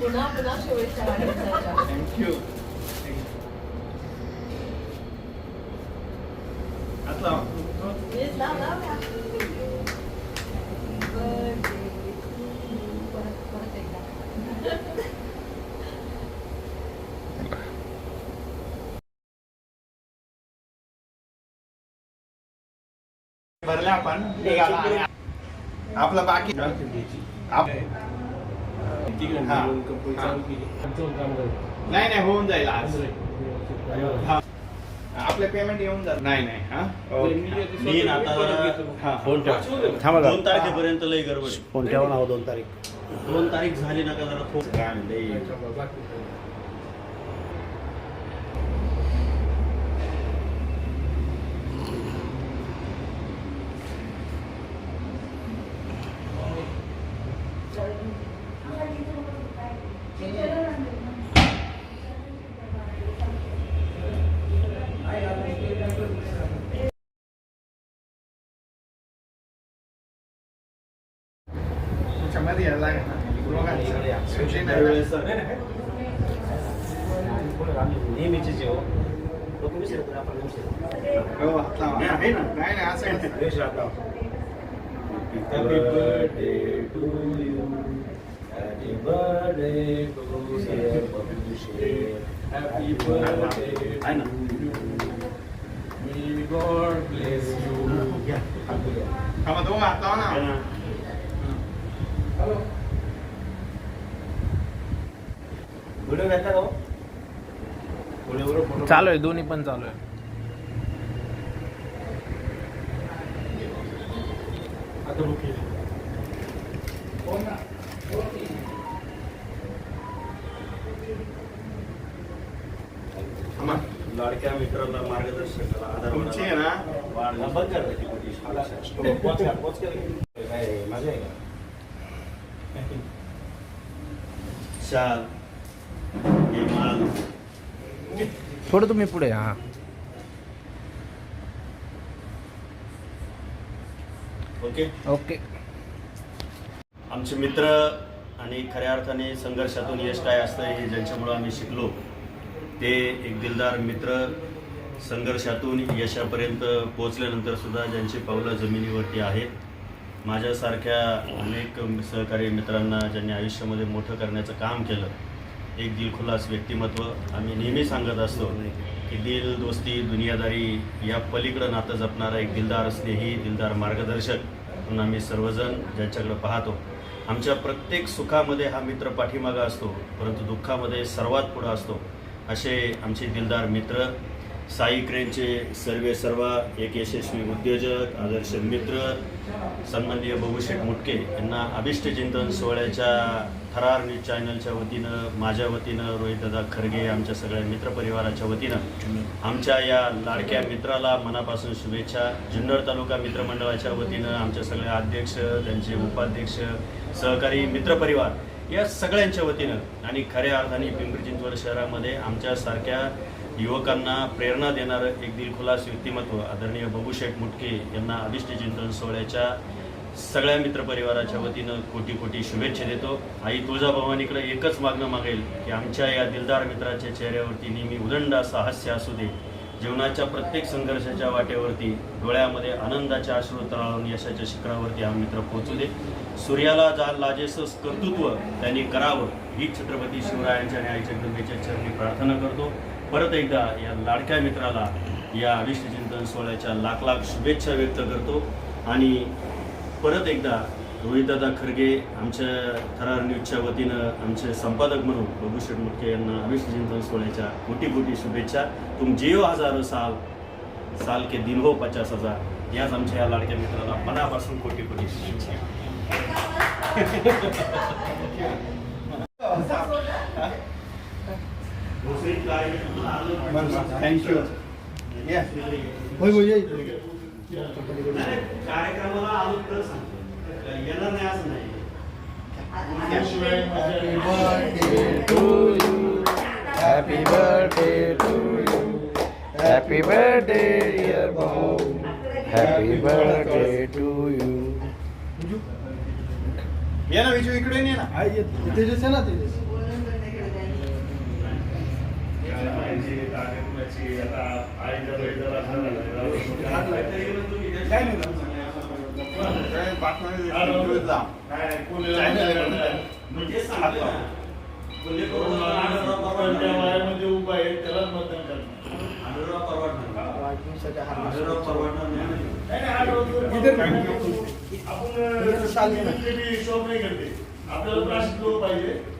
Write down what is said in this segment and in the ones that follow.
पुन्हा पुन्हा शुभेच्छा. थँक्यू आता Please लाव, लाव, आपलं. नाही नाही होऊन जाईल आज. हा. आपले पेमेंट येऊन जात नाही नाही हा? मी आता जरा हा. फोन ठेवा. थांबा दोन. तारखेपर्यंत लई गडबड आहे. फोन ठेवा ना हो दोन तारीख. दोन तारीख झाली ना का जरा थोडं काय लई त्याच्यामध्ये नाही असं कसं? वेश राहता Happy birthday to you. Happy birthday to you. Happy birthday आहे ना थांबा, दोघं हात लावा आहे Video घेता का हो? चालू आहे दोन्ही पण चालू आहे. आता बुक केली. थांबा. लाडक्या मित्राला मार्गदर्शकाला आधार तुमची आहे ना? बंद आहे का? थोडं तुम्ही पुढे हा. ओके. ओके. आमचे मित्र आणि खऱ्या अर्थाने संघर्षातून यश काय असतं हे ज्यांच्यामुळं आम्ही शिकलो ते एक दिलदार मित्र संघर्षातून यशापर्यंत पोहोचल्यानंतर सुद्धा ज्यांची पावलं जमिनीवरती आहेत माझ्यासारख्या अनेक सहकारी मित्रांना ज्यांनी आयुष्यामध्ये मोठं करण्याचं काम केलं एक दिलखुलास व्यक्तिमत्व आम्ही नेहमी सांगत असतो की दिल दोस्ती दुनियादारी या पलीकडं नातं जपणारा एक दिलदार स्नेही दिलदार मार्गदर्शक म्हणून आम्ही सर्वजण ज्यांच्याकडे पाहतो. आमच्या प्रत्येक सुखामध्ये हा मित्र पाठीमागा असतो परंतु दुःखामध्ये सर्वात पुढं असतो. असे आमचे दिलदार मित्र साई क्रेनचे सर्वे सर्व एक यशस्वी उद्योजक आदर्श मित्र सन्माननीय बहुशेठ मुटके यांना अभिष्ट चिंतन सोहळ्याच्या थरार न्यूज चॅनलच्या वतीनं माझ्या वतीनं रोहितदादा खरगे आमच्या सगळ्या मित्रपरिवाराच्या वतीनं आमच्या या लाडक्या मित्राला मनापासून शुभेच्छा. जुन्नर तालुका मित्रमंडळाच्या वतीनं आमच्या सगळ्या अध्यक्ष त्यांचे उपाध्यक्ष सहकारी मित्रपरिवार या सगळ्यांच्या वतीनं आणि खऱ्या अर्थाने पिंपरी चिंचवड शहरामध्ये आमच्यासारख्या युवकांना प्रेरणा देणारं एक दिलखुलास व्यक्तिमत्व आदरणीय बबूशेठ मुटके यांना अभिष्ट चिंतन सोहळ्याच्या सगळ्या मित्रपरिवाराच्या वतीनं कोटी कोटी शुभेच्छा देतो. आई तुळजाभवानीकडे एकच मागणं मागेल की आमच्या या दिलदार मित्राच्या चेहऱ्यावरती नेहमी उदंड असा हास्य असू दे. जीवनाच्या प्रत्येक संघर्षाच्या वाटेवरती डोळ्यामध्ये आनंदाच्या अश्रू तळाळून यशाच्या शिखरावरती हा मित्र पोहोचू दे. सूर्याला जा लाजेस कर्तृत्व त्यांनी करावं ही छत्रपती शिवरायांच्या आणि आईच्या जगदंबेच्या चरणी प्रार्थना करतो. परत एकदा या लाडक्या मित्राला या अभिष्ट चिंतन सोहळ्याच्या लाख लाख शुभेच्छा व्यक्त करतो. आणि परत एकदा रोहितदादा खरगे आमच्या थरार न्यूजच्या वतीनं आमचे संपादक म्हणून बबूशेठ मुटके यांना अभिष्ट चिंतन सोहळ्याच्या कोटी कोटी शुभेच्छा. तुम जिओ हजारो साल साल के दिन हो पचास हजार. याच आमच्या या लाडक्या मित्राला मनापासून कोटी कोटी शुभेच्छा. थँक्यू या होय होय ये. कार्यक्रमाला आलो तर सांगतो. येणार नाही असं नाही. Happy birthday to you happy birthday dear भाऊ हॅपी बर्थडे टू यू ये ना विजू इकडे ये ना तेजस आहे ना तेजस? काय नाही काय बातम्या जा. आपल्याला प्लास्टिक लोक पाहिजे पण आम्ही चौतीसशे माझ्याकडून तुम्हाला मी रेकॉर्ड करून पाठवून हे आता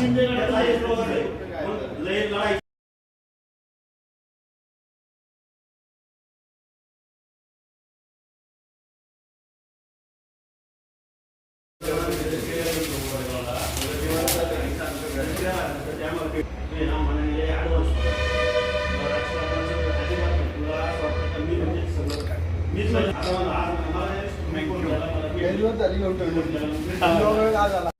शिंदे लढाई झाली आज आला